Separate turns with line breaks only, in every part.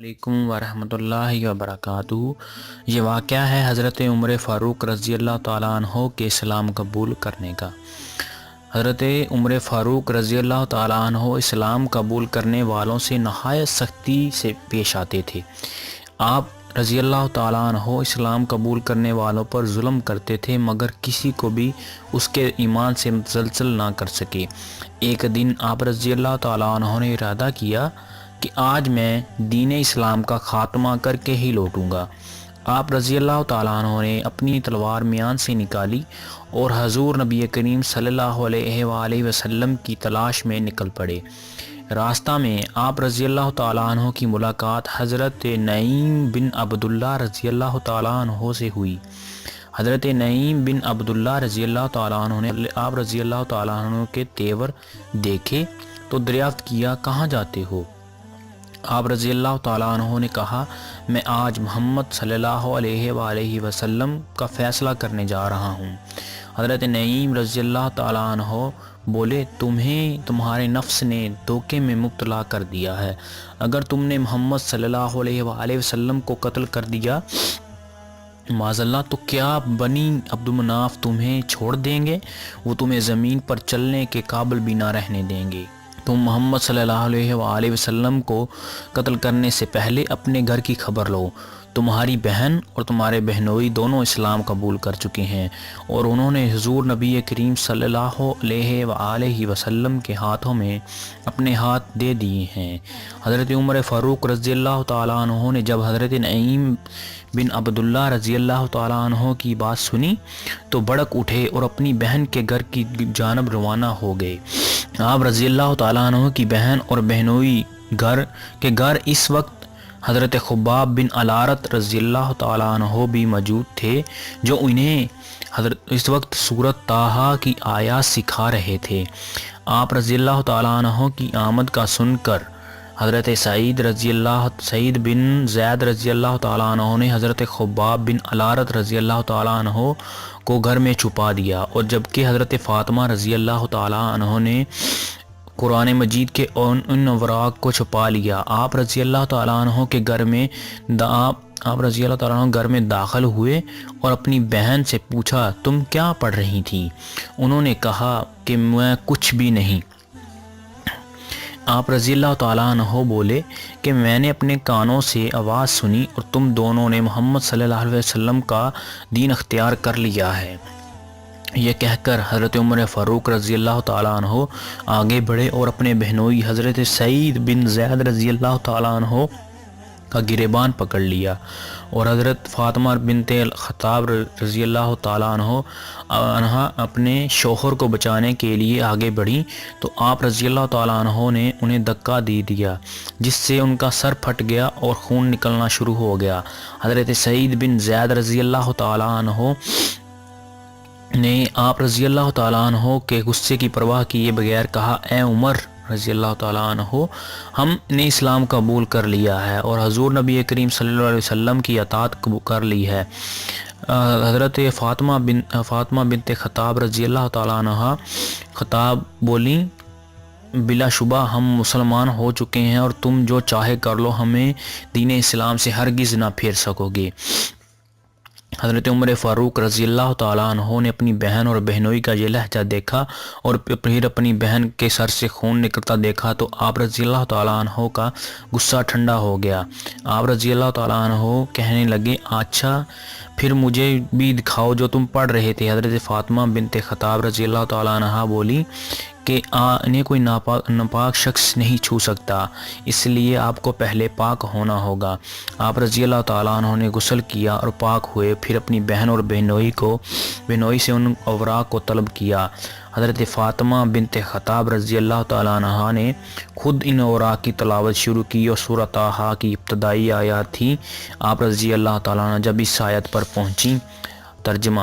علیکم ورحمۃ اللہ وبرکاتہ۔ یہ واقعہ ہے حضرت عمر فاروق رضی اللہ تعالیٰ عنہ کے اسلام قبول کرنے کا۔ حضرت عمر فاروق رضی اللہ تعالیٰ عنہ اسلام قبول کرنے والوں سے نہایت سختی سے پیش آتے تھے۔ آپ رضی اللہ تعالیٰ عنہ اسلام قبول کرنے والوں پر ظلم کرتے تھے، مگر کسی کو بھی اس کے ایمان سے متزلزل نہ کر سکے۔ ایک دن آپ رضی اللہ تعالیٰ عنہ نے ارادہ کیا کہ آج میں دین اسلام کا خاتمہ کر کے ہی لوٹوں گا۔ آپ رضی اللہ تعالیٰ عنہ نے اپنی تلوار میان سے نکالی اور حضور نبی کریم صلی اللہ علیہ وآلہ وسلم کی تلاش میں نکل پڑے۔ راستہ میں آپ رضی اللہ تعالیٰ عنہ کی ملاقات حضرت نعیم بن عبداللہ رضی اللہ تعالیٰ عنہ سے ہوئی۔ حضرت نعیم بن عبداللہ رضی اللہ تعالیٰ عنہ نے آپ رضی اللہ تعالیٰ عنہ کے تیور دیکھے تو دریافت کیا، کہاں جاتے ہو؟ آپ رضی اللہ تعالیٰ عنہ نے کہا، میں آج محمد صلی اللہ علیہ وآلہ وسلم کا فیصلہ کرنے جا رہا ہوں۔ حضرت نعیم رضی اللہ تعالیٰ عنہ بولے، تمہیں تمہارے نفس نے دھوکے میں مبتلا کر دیا ہے۔ اگر تم نے محمد صلی اللہ علیہ وآلہ وسلم کو قتل کر دیا معذ اللہ، تو کیا بنی عبدالمناف تمہیں چھوڑ دیں گے؟ وہ تمہیں زمین پر چلنے کے قابل بھی نہ رہنے دیں گے۔ تم محمد صلی اللہ علیہ وآلہ وسلم کو قتل کرنے سے پہلے اپنے گھر کی خبر لو۔ تمہاری بہن اور تمہارے بہنوئی دونوں اسلام قبول کر چکے ہیں اور انہوں نے حضور نبی کریم صلی اللہ علیہ وآلہ وسلم کے ہاتھوں میں اپنے ہاتھ دے دیے ہیں۔ حضرت عمر فاروق رضی اللہ تعالیٰ عنہ نے جب حضرت نعیم بن عبداللہ رضی اللہ تعالیٰ عنہ کی بات سنی تو بڑک اٹھے اور اپنی بہن کے گھر کی جانب روانہ ہو گئے۔ آپ رضی اللہ تعالیٰ عنہ کی بہن اور بہنوئی گھر کے گھر اس وقت حضرت خباب بن علارت رضی اللہ تعالیٰ عنہ بھی موجود تھے، جو انہیں حضرت اس وقت صورت تاہا کی آیات سکھا رہے تھے۔ آپ رضی اللہ تعالیٰ عنہ کی آمد کا سن کر حضرت سعید رضی اللہ، سعید بن زید رضی اللہ تعالیٰ عنہ نے حضرت خباب بن علارت رضی اللہ تعالیٰ عنہ کو گھر میں چھپا دیا۔ اور جبکہ حضرت فاطمہ رضی اللہ تعالیٰ عنہ نے قرآن مجید کے ان ان وراق کو چھپا لیا۔ آپ رضی اللہ تعالیٰ عنہ کے گھر میں آپ رضی اللہ تعالیٰ عنہ گھر میں داخل ہوئے اور اپنی بہن سے پوچھا، تم کیا پڑھ رہی تھی؟ انہوں نے کہا کہ میں کچھ بھی نہیں۔ آپ رضی اللہ تعالیٰ عنہ بولے کہ میں نے اپنے کانوں سے آواز سنی اور تم دونوں نے محمد صلی اللہ علیہ وسلم کا دین اختیار کر لیا ہے۔ یہ کہہ کر حضرت عمر فاروق رضی اللہ تعالیٰ عنہ، آگے بڑھے اور اپنے بہنوئی حضرت سعید بن زید رضی اللہ تعالیٰ عنہ کا گریبان پکڑ لیا اور حضرت فاطمہ بنت خطاب رضی اللہ تعالیٰ عنہ عنہ اپنے شوہر کو بچانے کے لیے آگے بڑھی۔ تو آپ رضی اللہ تعالیٰ عنہ نے انہیں دکا دی دیا، جس سے ان کا سر پھٹ گیا اور خون نکلنا شروع ہو گیا۔ حضرت سعید بن زید رضی اللہ تعالیٰ عنہ نے آپ رضی اللہ تعالیٰ عنہ کے غصے کی پرواہ کیے بغیر کہا، اے عمر رضی اللہ تعالیٰ عنہ، ہم نے اسلام قبول کر لیا ہے اور حضور نبی کریم صلی اللہ علیہ وسلم کی اطاعت کر لی ہے. حضرت فاطمہ بن، فاطمہ بنت خطاب رضی اللہ تعالیٰ عنہ خطاب بولی، بلا شبہ ہم مسلمان ہو چکے ہیں اور تم جو چاہے کر لو، ہمیں دین اسلام سے ہرگز نہ پھیر سکو گے. حضرت عمر فاروق رضی اللہ تعالیٰ عنہ نے اپنی بہن اور بہنوئی کا یہ لہجہ دیکھا اور پھر اپنی بہن کے سر سے خون نکلتا دیکھا تو آپ رضی اللہ تعالیٰ عنہ کا غصہ ٹھنڈا ہو گیا۔ آپ رضی اللہ تعالیٰ عنہ کہنے لگے اچھا پھر مجھے بھی دکھاؤ جو تم پڑھ رہے تھے۔ حضرت فاطمہ بنت خطاب رضی اللہ تعالیٰ عنہ بولی کہ انہیں کوئی ناپاک ناپاک شخص نہیں چھو سکتا۔ اس لیے آپ کو پہلے پاک ہونا ہوگا۔ آپ رضی اللہ تعالیٰ عنہ نے غسل کیا اور پاک ہوئے، پھر اپنی بہن اور بہنوئی کو، بہنوئی سے ان اوراق کو طلب کیا۔ حضرت فاطمہ بنت خطاب رضی اللہ تعالیٰ عنہ نے خود ان اوراق کی تلاوت شروع کی اور صورت آحا کی ابتدائی آیات تھی۔ آپ رضی اللہ تعالیٰ عنہ جب اس آیت پر پہنچی ترجمہ،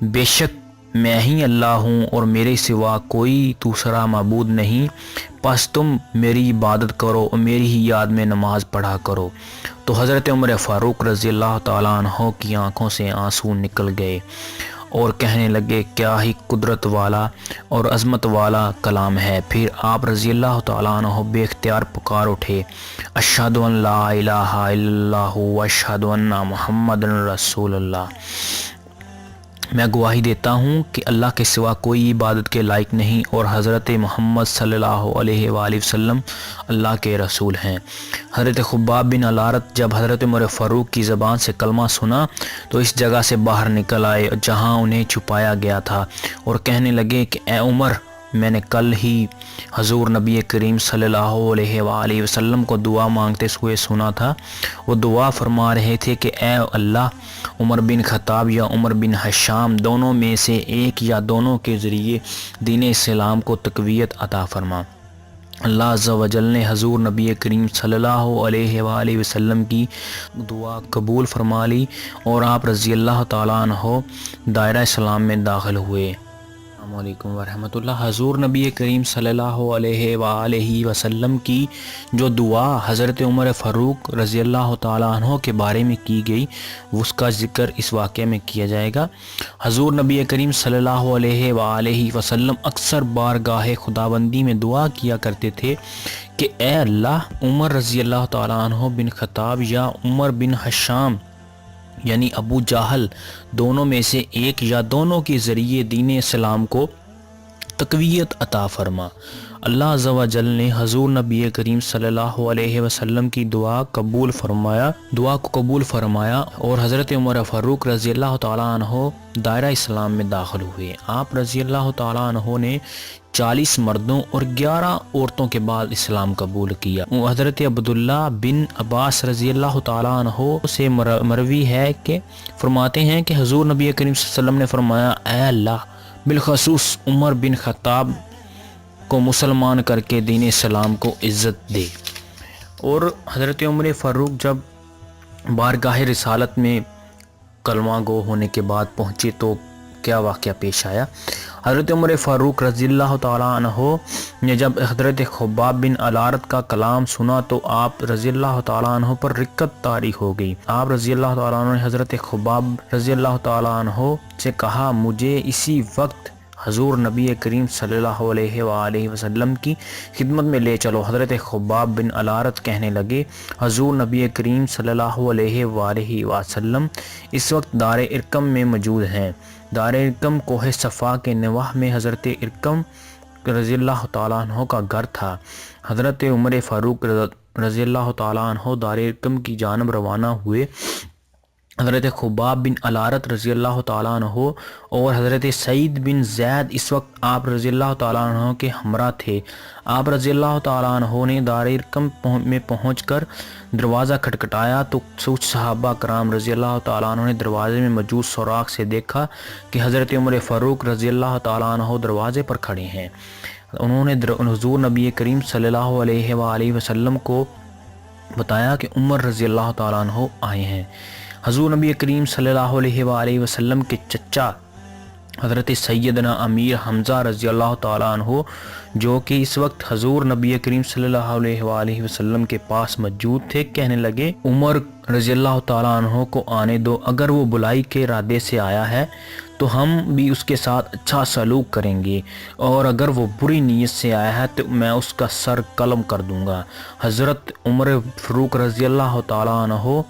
بے شک میں ہی اللہ ہوں اور میرے سوا کوئی دوسرا معبود نہیں۔ پس تم میری عبادت کرو اور میری ہی یاد میں نماز پڑھا کرو۔ تو حضرت عمر فاروق رضی اللہ تعالیٰ عنہ کی آنکھوں سے آنسو نکل گئے۔ اور کہنے لگے، کیا ہی قدرت والا اور عظمت والا کلام ہے؟ پھر آپ رضی اللہ تعالیٰ عنہ بے اختیار پکار اٹھے، اشہد لا الہ الا اللہ اشہد ان محمد رسول اللہ. میں گواہی دیتا ہوں کہ اللہ کے سوا کوئی عبادت کے لائق نہیں اور حضرت محمد صلی اللہ علیہ وآلہ وسلم اللہ کے رسول ہیں۔ حضرت خباب بن علارت جب حضرت عمر فاروق کی زبان سے کلمہ سنا تو اس جگہ سے باہر نکل آئے جہاں انہیں چھپایا گیا تھا اور کہنے لگے کہ اے عمر میں نے کل ہی حضور نبی کریم صلی اللہ علیہ وآلہ وسلم کو دعا مانگتے ہوئے سنا تھا۔ وہ دعا فرما رہے تھے کہ اے اللہ، عمر بن خطاب یا عمر بن حشام دونوں میں سے ایک یا دونوں کے ذریعے دین اسلام کو تقویت عطا فرما۔ اللہ عز و جل نے حضور نبی کریم صلی اللہ علیہ وآلہ وسلم کی دعا قبول فرما لی اور آپ رضی اللہ تعالیٰ عنہ دائرہ اسلام میں داخل ہوئے۔ السلام علیکم ورحمۃ اللہ۔ حضور نبی کریم صلی اللہ علیہ وآلہ وسلم کی جو دعا حضرت عمر فاروق رضی اللہ تعالیٰ عنہ کے بارے میں کی گئی، اس کا ذکر اس واقعے میں کیا جائے گا۔ حضور نبی کریم صلی اللہ علیہ وآلہ وسلم اکثر بارگاہ خداوندی میں دعا کیا کرتے تھے کہ اے اللہ، عمر رضی اللہ تعالیٰ عنہ بن خطاب یا عمر بن حشام یعنی ابو جاہل دونوں میں سے ایک یا دونوں کے ذریعے دین اسلام کو تقویت عطا فرما۔ اللہ عز و جل نے حضور نبی کریم صلی اللہ علیہ وسلم کی دعا قبول فرمایا، دعا کو قبول فرمایا اور حضرت عمر فاروق رضی اللہ تعالیٰ عنہ دائرہ اسلام میں داخل ہوئے۔ آپ رضی اللہ تعالیٰ عنہ نے چالیس مردوں اور گیارہ عورتوں کے بعد اسلام قبول کیا۔ حضرت عبداللہ بن عباس رضی اللہ تعالیٰ عنہ سے مروی ہے کہ فرماتے ہیں کہ حضور نبی کریم صلی اللہ علیہ وسلم نے فرمایا، اے اللہ، بالخصوص عمر بن خطاب کو مسلمان کر کے دین اسلام کو عزت دے۔ اور حضرت عمر فاروق جب بارگاہ رسالت میں کلمہ گو ہونے کے بعد پہنچے تو کیا واقعہ پیش آیا؟ حضرت عمر فاروق رضی اللہ تعالیٰ عنہ نے جب حضرت خباب بن علارت کا کلام سنا تو آپ رضی اللہ تعالیٰ عنہ پر رکت تاریخ ہو گئی۔ آپ رضی اللہ تعالیٰ عنہ نے حضرت خباب رضی اللہ تعالیٰ عنہ سے کہا، مجھے اسی وقت حضور نبی کریم صلی اللہ علیہ وآلہ وسلم کی خدمت میں لے چلو۔ حضرت خباب بن علارت کہنے لگے، حضور نبی کریم صلی اللہ علیہ وآلہ وسلم اس وقت دار ارکم میں موجود ہیں۔ دار ارکم کوہ صفا کے نواح میں حضرت ارکم رضی اللہ تعالیٰ عنہ کا گھر تھا۔ حضرت عمر فاروق رضی اللہ تعالیٰ عنہ دار ارکم کی جانب روانہ ہوئے۔ حضرت خباب بن علارت رضی اللہ تعالیٰ عنہ اور حضرت سعید بن زید اس وقت آپ رضی اللہ تعالیٰ عنہ کے ہمراہ تھے۔ آپ رضی اللہ تعالیٰ عنہ نے دار ارکم میں پہنچ کر دروازہ کھٹکھٹایا تو سوچ صحابہ کرام رضی اللہ تعالیٰ عنہ نے دروازے میں موجود سوراخ سے دیکھا کہ حضرت عمر فاروق رضی اللہ تعالیٰ عنہ دروازے پر کھڑے ہیں۔ انہوں نے حضور نبی کریم صلی اللہ علیہ وآلہ وسلم کو بتایا کہ عمر رضی اللہ تعالیٰ عنہ آئے ہیں۔ حضور نبی کریم صلی اللہ علیہ وآلہ وسلم کے چچا حضرت سیدنا امیر حمزہ رضی اللہ تعالیٰ عنہ، جو کہ اس وقت حضور نبی کریم صلی اللہ علیہ وآلہ وسلم کے پاس موجود تھے، کہنے لگے، عمر رضی اللہ تعالیٰ عنہ کو آنے دو، اگر وہ بلائی کے ارادے سے آیا ہے تو ہم بھی اس کے ساتھ اچھا سلوک کریں گے، اور اگر وہ بری نیت سے آیا ہے تو میں اس کا سر قلم کر دوں گا۔ حضرت عمر فروق رضی اللہ تعالیٰ عنہ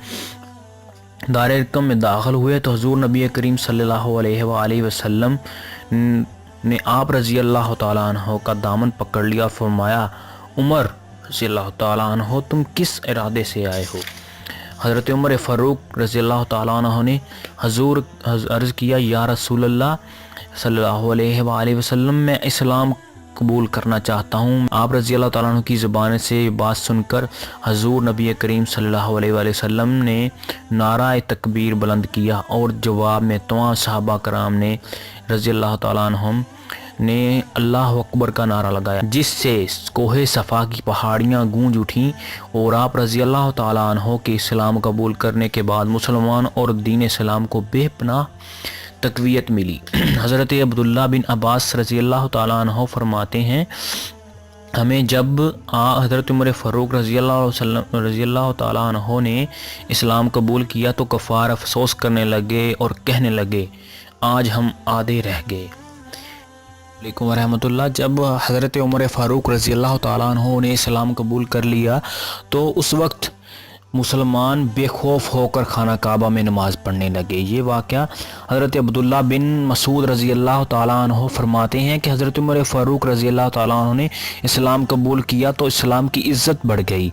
دار ارکم میں داخل ہوئے تو حضور نبی کریم صلی اللہ علیہ وآلہ وسلم نے آپ رضی اللہ تعالیٰ عنہ کا دامن پکڑ لیا، فرمایا، عمر رضی اللہ تعالیٰ عنہ، تم کس ارادے سے آئے ہو؟ حضرت عمر فاروق رضی اللہ تعالیٰ عنہ نے حضور عرض کیا، یا رسول اللہ صلی اللہ علیہ وآلہ وسلم، میں اسلام قبول کرنا چاہتا ہوں۔ آپ رضی اللہ تعالیٰ عنہ کی زبان سے بات سن کر حضور نبی کریم صلی اللہ علیہ وآلہ وسلم نے نعرہ تکبیر بلند کیا اور جواب میں تمام صحابہ کرام نے رضی اللہ تعالیٰ عنہ نے اللہ اکبر کا نعرہ لگایا، جس سے کوہ صفا کی پہاڑیاں گونج اٹھیں اور آپ رضی اللہ تعالیٰ عنہ کے اسلام قبول کرنے کے بعد مسلمان اور دین اسلام کو بے پناہ تقویت ملی۔ حضرت عبداللہ بن عباس رضی اللہ تعالیٰ عنہ فرماتے ہیں، ہمیں جب حضرت عمر فاروق رضی اللہ وسلم، رضی اللہ تعالیٰ عنہ نے اسلام قبول کیا تو کفار افسوس کرنے لگے اور کہنے لگے، آج ہم آدھے رہ گئے۔ علیکم ورحمۃ اللہ جب حضرت عمر فاروق رضی اللہ تعالیٰ عنہ نے اسلام قبول کر لیا تو اس وقت مسلمان بے خوف ہو کر خانہ کعبہ میں نماز پڑھنے لگے۔ یہ واقعہ حضرت عبداللہ بن مسعود رضی اللہ تعالیٰ عنہ فرماتے ہیں کہ حضرت عمر فاروق رضی اللہ تعالیٰ عنہ نے اسلام قبول کیا تو اسلام کی عزت بڑھ گئی۔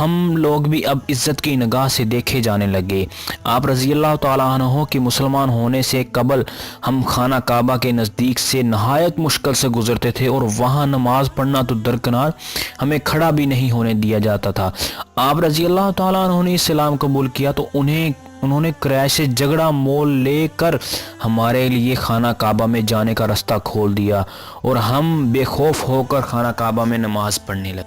ہم لوگ بھی اب عزت کی نگاہ سے دیکھے جانے لگے۔ آپ رضی اللہ تعالیٰ عنہ کی مسلمان ہونے سے قبل ہم خانہ کعبہ کے نزدیک سے نہایت مشکل سے گزرتے تھے اور وہاں نماز پڑھنا تو درکنار ہمیں کھڑا بھی نہیں ہونے دیا جاتا تھا۔ آپ رضی اللہ تعالیٰ انہوں نے اسلام قبول کیا تو انہیں، انہوں نے کرائے سے جگڑا مول لے کر ہمارے لیے خانہ کعبہ میں جانے کا رستہ کھول دیا اور ہم بے خوف ہو کر خانہ کعبہ میں نماز پڑھنے لگے۔